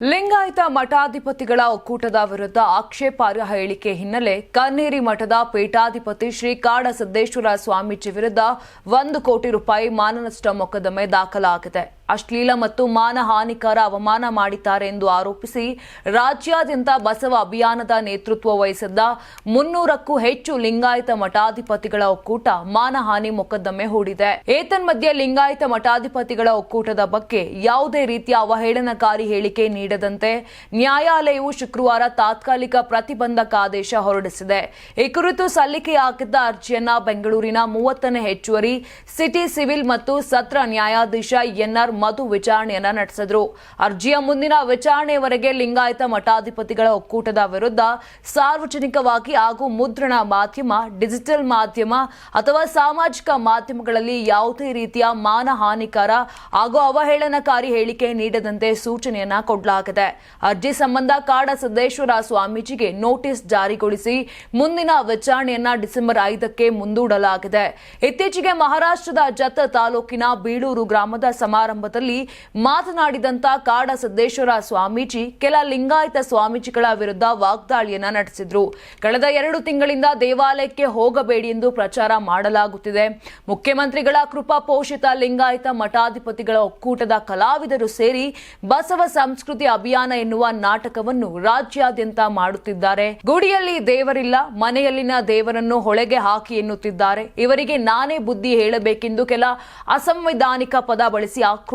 ಲಿಂಗಾಯತ ಮಠಾಧಿಪತಿಗಳ ಒಕ್ಕೂಟದ ವಿರುದ್ಧ ಆಕ್ಷೇಪಾರ್ಹ ಹೇಳಿಕೆ ಹಿನ್ನೆಲೆ ಕನ್ನೇರಿ ಮಠದ ಪೀಠಾಧಿಪತಿ ಶ್ರೀ ಕಾಡ ಸಿದ್ದೇಶ್ವರ ಸ್ವಾಮೀಜಿ ವಿರುದ್ಧ ಒಂದು ಕೋಟಿ ರೂಪಾಯಿ ಮಾನನಷ್ಟ ಮೊಕದ್ದಮೆ ದಾಖಲಾಗಿದೆ. ಅಶ್ಲೀಲ ಮತ್ತು ಮಾನಹಾನಿಕರ ಅವಮಾನ ಮಾಡಿದ್ದಾರೆ ಎಂದು ಆರೋಪಿಸಿ ರಾಜ್ಯಾದ್ಯಂತ ಬಸವ ಅಭಿಯಾನದ ನೇತೃತ್ವ ವಹಿಸಿದ್ದ ಮುನ್ನೂರಕ್ಕೂ ಹೆಚ್ಚು ಲಿಂಗಾಯತ ಮಠಾಧಿಪತಿಗಳ ಒಕ್ಕೂಟ ಮಾನಹಾನಿ ಮೊಕದ್ದಮೆ ಹೂಡಿದೆ. ಏತನ್ಮಧ್ಯೆ ಲಿಂಗಾಯತ ಮಠಾಧಿಪತಿಗಳ ಒಕ್ಕೂಟದ ಬಗ್ಗೆ ಯಾವುದೇ ರೀತಿಯ ಅವಹೇಳನಕಾರಿ ಹೇಳಿಕೆ ನೀಡದಂತೆ ನ್ಯಾಯಾಲಯವು ಶುಕ್ರವಾರ ತಾತ್ಕಾಲಿಕ ಪ್ರತಿಬಂಧಕ ಆದೇಶ ಹೊರಡಿಸಿದೆ. ಈ ಕುರಿತು ಸಲ್ಲಿಕೆಯಾಗಿದ್ದ ಅರ್ಜಿಯನ್ನ ಬೆಂಗಳೂರಿನ ಮೂವತ್ತನೇ ಹೆಚ್ಚುವರಿ, ಸಿಟಿ ಸಿವಿಲ್ ಮತ್ತು ಸತ್ರ ನ್ಯಾಯಾಧೀಶ ಎನ್ಆರ್ ಮಧು ವಿಚಾರಣೆಯನ್ನ ನಡೆಸಿದ್ರು. ಅರ್ಜಿಯ ಮುಂದಿನ ವಿಚಾರಣೆಯವರೆಗೆ ಲಿಂಗಾಯತ ಮಠಾಧಿಪತಿಗಳ ಒಕ್ಕೂಟದ ವಿರುದ್ಧ ಸಾರ್ವಜನಿಕವಾಗಿ ಹಾಗೂ ಮುದ್ರಣ ಮಾಧ್ಯಮ, ಡಿಜಿಟಲ್ ಮಾಧ್ಯಮ ಅಥವಾ ಸಾಮಾಜಿಕ ಮಾಧ್ಯಮಗಳಲ್ಲಿ ಯಾವುದೇ ರೀತಿಯ ಮಾನಹಾನಿಕರ ಹಾಗೂ ಅವಹೇಳನಕಾರಿ ಹೇಳಿಕೆ ನೀಡದಂತೆ ಸೂಚನೆಯನ್ನ ಕೊಡಲಾಗಿದೆ. ಅರ್ಜಿ ಸಂಬಂಧ ಕಾಡ ಸಿದ್ದೇಶ್ವರ ಸ್ವಾಮೀಜಿಗೆ ನೋಟಿಸ್ ಜಾರಿಗೊಳಿಸಿ ಮುಂದಿನ ವಿಚಾರಣೆಯನ್ನ ಡಿಸೆಂಬರ್ ಐದಕ್ಕೆ ಮುಂದೂಡಲಾಗಿದೆ. ಇತ್ತೀಚೆಗೆ ಮಹಾರಾಷ್ಟ್ರದ ಜತ ತಾಲೂಕಿನ ಬೀಳೂರು ಗ್ರಾಮದ ಸಮಾರಂಭದಲ್ಲಿ ಮಾತನಾಡಿದಂತ ಕಾಡ ಸಿದ್ದೇಶ್ವರ ಸ್ವಾಮೀಜಿ, ಕೆಲ ಲಿಂಗಾಯತ ಸ್ವಾಮೀಜಿಗಳ ವಿರುದ್ಧ ವಾಗ್ದಾಳಿಯನ್ನ ನಡೆಸಿದ್ರು. ಕಳೆದ ಎರಡು ತಿಂಗಳಿಂದ ದೇವಾಲಯಕ್ಕೆ ಹೋಗಬೇಡಿ ಎಂದು ಪ್ರಚಾರ ಮಾಡಲಾಗುತ್ತಿದೆ. ಮುಖ್ಯಮಂತ್ರಿಗಳ ಕೃಪಾ ಪೋಷಿತ ಲಿಂಗಾಯತ ಮಠಾಧಿಪತಿಗಳ ಒಕ್ಕೂಟದ ಕಲಾವಿದರು ಸೇರಿ ಬಸವ ಸಂಸ್ಕೃತಿ ಅಭಿಯಾನ ಎನ್ನುವ ನಾಟಕವನ್ನು ರಾಜ್ಯಾದ್ಯಂತ ಮಾಡುತ್ತಿದ್ದಾರೆ. ಗುಡಿಯಲ್ಲಿ ದೇವರಿಲ್ಲ, ಮನೆಯಲ್ಲಿನ ದೇವರನ್ನು ಹೊಳೆಗೆ ಹಾಕಿ ಎನ್ನುತ್ತಿದ್ದಾರೆ. ಇವರಿಗೆ ನಾನೇ ಬುದ್ಧಿ ಹೇಳಬೇಕೆಂದು ಕೆಲ ಅಸಂವಿಧಾನಿಕ ಪದ ಬಳಸಿ